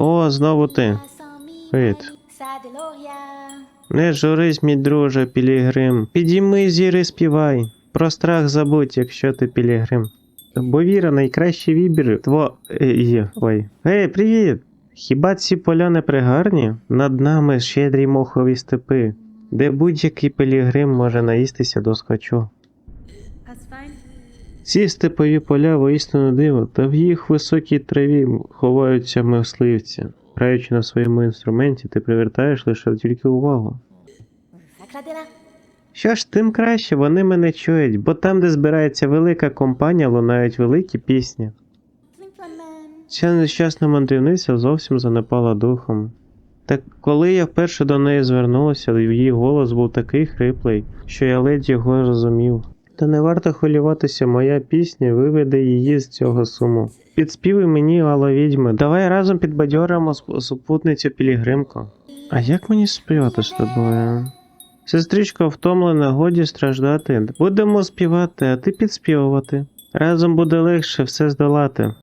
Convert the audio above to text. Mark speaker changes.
Speaker 1: О, знову ти. Привіт. Не журись, мій друже, Пілігрим. Підійми зіри, співай. Про страх забудь, якщо ти Пілігрим. Бо віра найкращий вибір. Тво. е, Ой. Ей, привіт! Хіба ці поля не пригарні? Над нами щедрі мохові степи, де будь-який пілігрим може наїстися до скачу. Ці степові поля воістину диво, та в їх високій траві ховаються мисливці. Граючи на своєму інструменті, ти привертаєш лише тільки увагу. Що ж, тим краще вони мене чують, бо там, де збирається велика компанія, лунають великі пісні. Ця нещасна мандрівниця зовсім занепала духом. Та коли я вперше до неї звернулася, її голос був такий хриплий, що я ледь його зрозумів. Та не варто хвилюватися, моя пісня виведе її з цього суму. Підспівуй мені, Алла відьми, давай разом підбадьоримо супутницю Пілігримку. А як мені співати з тобою? Сестричка втомлена, годі страждати. Будемо співати, а ти підспівувати. Разом буде легше все здолати.